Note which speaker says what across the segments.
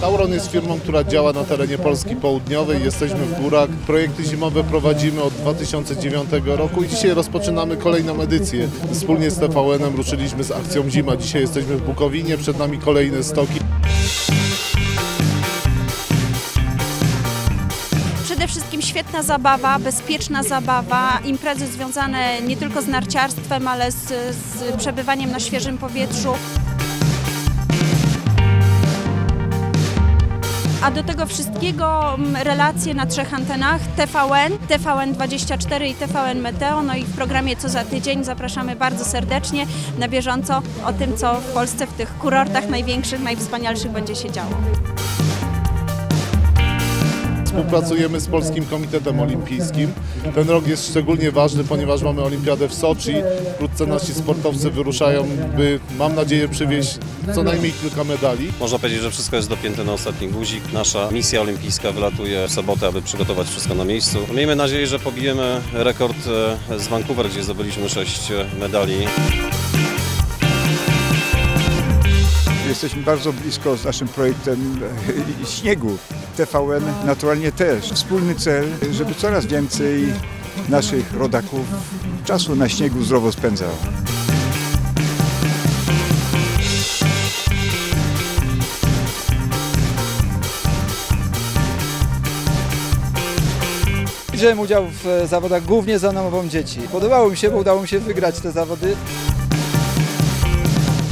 Speaker 1: Tauron jest firmą, która działa na terenie Polski Południowej. Jesteśmy w górach. Projekty zimowe prowadzimy od 2009 roku i dzisiaj rozpoczynamy kolejną edycję. Wspólnie z TVN-em ruszyliśmy z akcją Zima. Dzisiaj jesteśmy w Bukowinie, przed nami kolejne stoki.
Speaker 2: Przede wszystkim świetna zabawa, bezpieczna zabawa, imprezy związane nie tylko z narciarstwem, ale z, z przebywaniem na świeżym powietrzu. A do tego wszystkiego mm, relacje na trzech antenach TVN, TVN24 i TVN Meteo. No i w programie Co za tydzień zapraszamy bardzo serdecznie na bieżąco o tym, co w Polsce w tych kurortach największych, najwspanialszych będzie się działo.
Speaker 1: Współpracujemy z Polskim Komitetem Olimpijskim. Ten rok jest szczególnie ważny, ponieważ mamy olimpiadę w Soczi. Wkrótce nasi sportowcy wyruszają, by mam nadzieję przywieźć co najmniej kilka medali.
Speaker 3: Można powiedzieć, że wszystko jest dopięte na ostatni guzik. Nasza misja olimpijska wylatuje w sobotę, aby przygotować wszystko na miejscu. Miejmy nadzieję, że pobijemy rekord e, z Vancouver, gdzie zdobyliśmy 6 medali.
Speaker 4: Jesteśmy bardzo blisko z naszym projektem e, śniegu. TVN naturalnie też. Wspólny cel, żeby coraz więcej naszych rodaków czasu na śniegu zdrowo spędzało.
Speaker 5: Wziąłem udział w e, zawodach głównie za namową dzieci. Podobało mi się, bo udało mi się wygrać te zawody.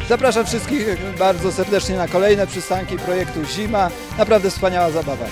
Speaker 5: Zapraszam wszystkich bardzo serdecznie na kolejne przystanki projektu Zima. Naprawdę wspaniała zabawa.